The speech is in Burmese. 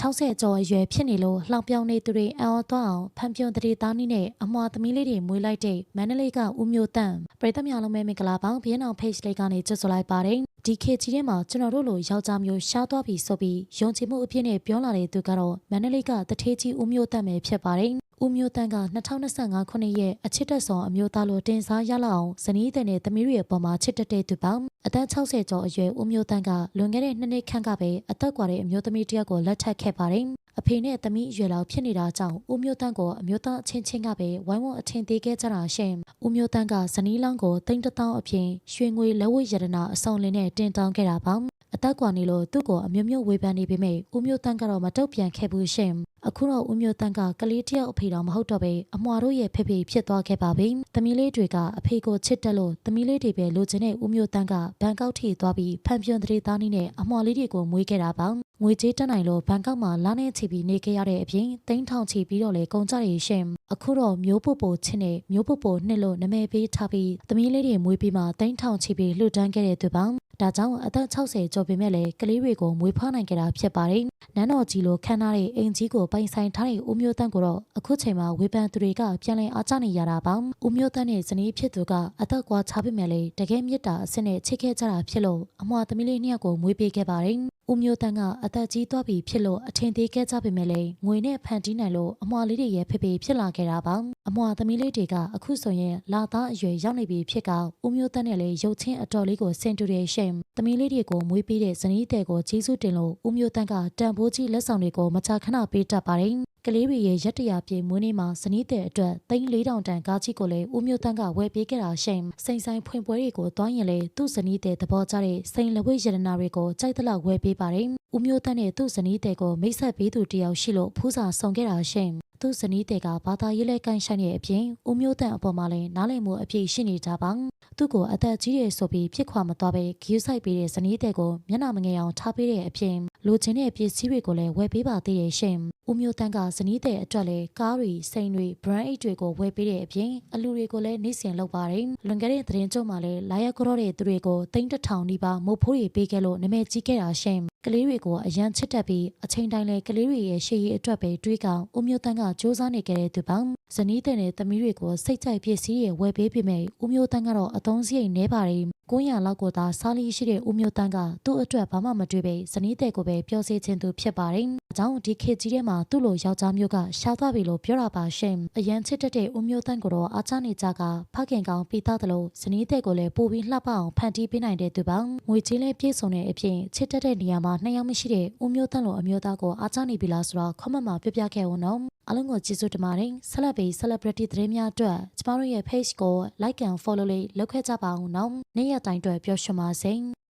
60ကျော်အရွယ်ဖြစ်နေလို့လှောင်ပြောင်နေသူတွေအံ့ဩသွားအောင်ဖန်ပြုံတရီသားနီးနဲ့အမွာသမီးလေးတွေမွေးလိုက်တဲ့မန္တလေးကဦးမျိုးတန့်ပရိသတ်များလုံးပဲမင်္ဂလာပါဘီယန်အောင် page လေးကနေကြိုဆိုလိုက်ပါတယ်ဒီခေတ်ကြီးထဲမှာကျွန်တော်တို့လိုယောက်ျားမျိုးရှားသွားပြီဆိုပြီးယုံကြည်မှုအပြည့်နဲ့ပြောလာတဲ့သူကတော့မန္တလေးကတထေးကြီးဦးမျိုးတန့်ပဲဖြစ်ပါတယ်ဦးမျိုးတန်းက2025ခုနှစ်ရဲ့အချစ်တက်ဆောင်အမျိုးသားလိုတင်စားရလောက်အောင်ဇနီးတဲ့နဲ့သမီးတွေအပေါ်မှာချစ်တက်တဲ့သူပါအသက်60ကျော်အရွယ်ဦးမျိုးတန်းကလွန်ခဲ့တဲ့နှစ်နှစ်ခန့်ကပဲအသက်ကွာတဲ့အမျိုးသမီးတစ်ယောက်ကိုလက်ထပ်ခဲ့ပါတယ် အဖေနဲ့သမီးအရွယ်လောက်ဖြစ်နေတာကြောင့်ဦးမျိုးတန်းကိုအမျိုးသားအချင်းချင်းကပဲဝိုင်းဝန်းအထင်သေးခဲ့ကြတာရှင်ဦးမျိုးတန်းကဇနီးလောင်းကိုတိမ်တထောင်အပြင်ရွှေငွေလက်ဝတ်ရတနာအစုံလင်းနဲ့တင်တောင်းခဲ့တာပါအသက်ကွာနေလို့သူ့ကိုအမျိုးမျိုးဝေဖန်နေပေမဲ့ဦးမျိုးတန်းကတော့မတုတ်ပြန်ခဲ့ဘူးရှင်အခုတော့ဦးမျိုးတန်းကကလေးတယောက်အဖေတော်မဟုတ်တော့ပဲအမွာတို့ရဲ့ဖေဖေဖြစ်သွားခဲ့ပါပြီ။သမီးလေးတွေကအဖေကိုချစ်တက်လို့သမီးလေးတွေပဲလိုချင်တဲ့ဦးမျိုးတန်းကဘန်ကောက်ထိသွားပြီးဖန်ပြွန်တရေသားနီးနဲ့အမွာလေးတွေကိုမွေးခဲ့တာပါ။ ငွေကြေးတက်နိုင်လို့ဘန်ကောက်မှာလာနေချီပြီးနေခဲ့ရတဲ့အပြင်တိန်းထောင်ချီပြီးတော့လေကုန်ကြရရှင်။အခုတော့မျိုးပုပ်ပိုချင်းနဲ့မျိုးပုပ်ပိုနှစ်လို့နမဲပေးထားပြီးသမီးလေးတွေမွေးပြီးမှတိန်းထောင်ချီပြီးလှူဒန်းခဲ့တဲ့သူပါ။ဒါကြောင့်အသက်60ကျော်ပေမဲ့လည်းကလေးတွေကိုမွေးဖွားနိုင်ကြတာဖြစ်ပါတယ်။နန်းတော်ကြီးလိုခမ်းထားတဲ့အိမ်ကြီးကိုပိုင်ဆိုင်ထားတဲ့ဦးမျိုးတန်းကိုတော့အခုချိန်မှာဝေဖန်သူတွေကပြန်လည်အားကျနေရတာပါ။ဦးမျိုးတန်းနဲ့ဇနီးဖြစ်သူကအသက်ကွာခြားပေမဲ့လည်းတကယ်မြတ်တာအစ်စ်နဲ့ချစ်ခဲ့ကြတာဖြစ်လို့အမွာသမီးလေးနှစ်ယောက်ကိုမွေးပေးခဲ့ပါတယ်။ဦးမျိုးတန်းကအသက်ကြီးသွားပြီဖြစ်လို့အထင်သေးခဲ့ကြပေမဲ့လည်းငွေနဲ့ဖန်တီးနိုင်လို့အမွာလေးတွေရဲ့ဖေဖေဖြစ်လာခဲ့တာပါအမွာသမီးလေးတွေကအခုဆိုရင်လာသားအရွယ်ရောက်နေပြီဖြစ်ကဦးမျိုးတန်းနဲ့လည်းရုပ်ချင်းအတော်လေးကိုဆင်တူတဲ့ရှင်သမီးလေးတွေကိုမွေးပေးတဲ့ဇနီးတဲ့ကိုကျေးဇူးတင်လို့ဦးမျိုးတန်းကတန်ဖိုးကြီးလက်ဆောင်တွေကိုမကြာခဏပေးတတ်ပါတယ်ကလေးတွေရဲ့ရက်တရာပြေမွေးနေ့မှာဇနီးတဲ့အတွက်သိန်း4000တန်ကားကြီးကိုလည်းဦးမျိုးတန်းကဝယ်ပေးခဲ့တာရှင်စိန်ဆိုင်ဖွင့်ပွဲတွေကိုတွားရင်လေသူ့ဇနီးတဲ့သဘောကျတဲ့စိန်လဝိရတနာတွေကိုကြိုက်သလောက်ဝယ်ပေးပါတယ်ဦးမျိုးတန်းနဲ့သူ့ဇနီးတဲ့ကိုမိတ်ဆက်ပေးသူတယောက်ရှိလို့ဖူးစာဆောင်ခဲ့တာရှင် သူ့ဇနီးတဲ့ကဘာသာရေးလဲကန်ဆိုင်တဲ့အပြင်ဦးမျိုးတန့်အပေါ်မှာလည်းနားလည်မှုအပြည့်ရှိနေကြပါသူ့ကိုအသက်ကြီးတယ်ဆိုပြီးဖြစ်ခွာမသွားပဲဂယူးဆိုင်ပေးတဲ့ဇနီးတဲ့ကိုမျက်နှာမငယ်အောင်ထားပေးတဲ့အပြင်လိုချင်တဲ့ပစ္စည်းတွေကိုလည်းဝယ်ပေးပါသေးတယ်ရှင်ဦးမျိုးတန်းကဇနီးတဲ့အတွက်လည်းကားတွေစိန်တွေ brand အိတ်တွေကိုဝယ်ပေးတဲ့အပြင်အလူတွေကိုလည်းနေ့စဉ်လုပ်ပါတယ်လွန်ခဲ့တဲ့သတင်းကြုံမှာလည်းလာရက်ကြောတဲ့သူတွေကိုတိန်းတထောင်နီးပါးမိုးဖိုးတွေပေးခဲ့လို့နာမည်ကြီးခဲ့တာရှင် ကလေးတွေကိုအရန်ချစ်တတ်ပြီးအချိန်တိုင်းလဲကလေးတွေရဲ့ရှေ့ရေးအတွက်ပဲတွေးကောင်ဦးမျိုးတန်းကစူးစမ်းနေကြတဲ့သူပေါ့ဇနီးတဲ့နဲ့သမီးတွေကိုစိတ်ကြိုက်ပစ္စည်းတွေဝယ်ပေးပေမဲ့ဦးမျိုးတန်းကတော့အသုံးစရိတ်နှဲပါတယ် 900လောက်ကိုသာစားလီရှိတဲ့ဦးမျိုးတန်းကသူ့အတွက်ဘာမှမတွေးပဲဇနီးတဲ့ကိုပဲပြောစေချင်သူဖြစ်ပါတယ်။အကြောင်းဒီခေတ်ကြီးထဲမှာသူ့လိုယောက်ျားမျိုးကရှားသွားပြီလို့ပြောတာပါရှင်။အရန်ချစ်တတ်တဲ့ဦးမျိုးတန်းကိုတော့အားချနေကြကဖခင်ကောင်ပြီးသားတယ်လို့ဇနီးတဲ့ကိုလည်းပို့ပြီးလှပအောင်ဖန်တီးပေးနိုင်တဲ့သူပါ။ငွေကြေးလေးပြည့်စုံတဲ့အပြင်ချစ်တတ်တဲ့နေရာမှာနှစ်ယောက်မရှိတဲ့ဦးမျိုးတန်းလိုအမျိုးသားကိုအားချနေပြီလားဆိုတော့ခမမပြပြခဲ့ဦးနော်။အားလုံးကိုကျေးဇူးတင်ပါတယ်။ Celebrity Celebrity သတင်းများအတွက်ကျမတို့ရဲ့ page ကို like and follow လေးလုပ်ခဲ့ကြပါဦးနော်။နေ့ရက်တိုင်းအတွက်ပျော်ရွှင်ပါစေ။